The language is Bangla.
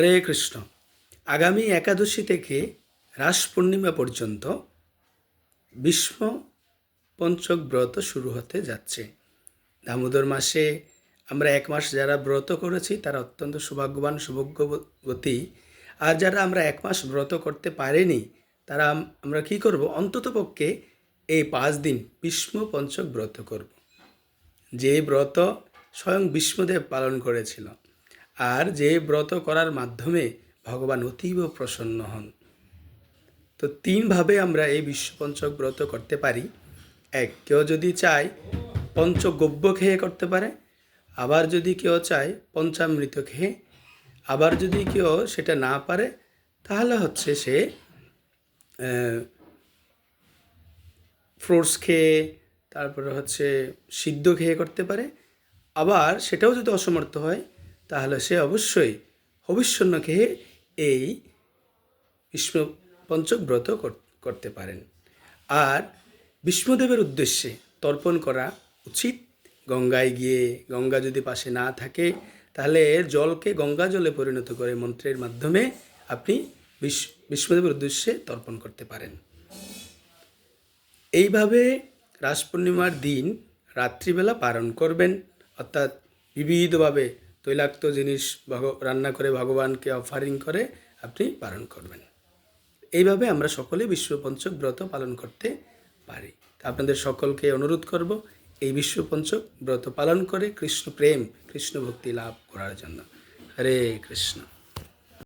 হরে কৃষ্ণ। আগামী একাদশী থেকে রাস পূর্ণিমা পর্যন্ত বিষ্ম পঞ্চক ব্রত শুরু হতে যাচ্ছে। দামোদর মাসে আমরা এক মাস যারা ব্রত করেছি, তারা অত্যন্ত সৌভাগ্যবান, সৌভাগ্যবতী। আর যারা আমরা এক মাস ব্রত করতে পারিনি, তারা আমরা কি করব? অন্ততপক্ষে এই পাঁচ দিন বিষ্ম পঞ্চক ব্রত করব। যে ব্রত স্বয়ং বিষ্ণুদেব পালন করেছিল আর যে ব্রত করার মাধ্যমে ভগবান অতীব প্রসন্ন হন। তো তিনভাবে আমরা এই বিশ্বপঞ্চক ব্রত করতে পারি। এক, কেউ যদি চায় পঞ্চগব্য খেয়ে করতে পারে, আবার যদি কেউ চায় পঞ্চামৃত খেয়ে, আবার যদি কেউ সেটা না পারে, তাহলে হচ্ছে সে ফ্রুটস খেয়ে, তারপরে হচ্ছে সিদ্ধ খেয়ে করতে পারে। আবার সেটাও যদি অসমর্থ হয় তাহলে সে অবশ্যই হবিষ্যন্ন খেয়ে এই বিষ্ণ পঞ্চক ব্রত করতে পারেন। আর বিষ্ণুদেবের উদ্দেশ্যে তর্পণ করা উচিত। গঙ্গায় গিয়ে গঙ্গা যদি পাশে না থাকে, তাহলে জলকে গঙ্গা জলে পরিণত করে মন্ত্রের মাধ্যমে আপনি বিষ্ণুদেবের উদ্দেশ্যে তর্পণ করতে পারেন। এইভাবে রাস পূর্ণিমার দিন রাত্রিবেলা পালন করবেন। অর্থাৎ বিবিধভাবে তৈলাক্ত জিনিস রান্না করে ভগবানকে অফারিং করে, আপনি পালন করবেন। এইভাবে আমরা সকলে বিশ্বপঞ্চক ব্রত পালন করতে পারি। আপনাদের সকলকে অনুরোধ করব, এই বিশ্বপঞ্চক ব্রত পালন করে কৃষ্ণ প্রেম, কৃষ্ণ ভক্তি লাভ করার জন্য। হরে কৃষ্ণ।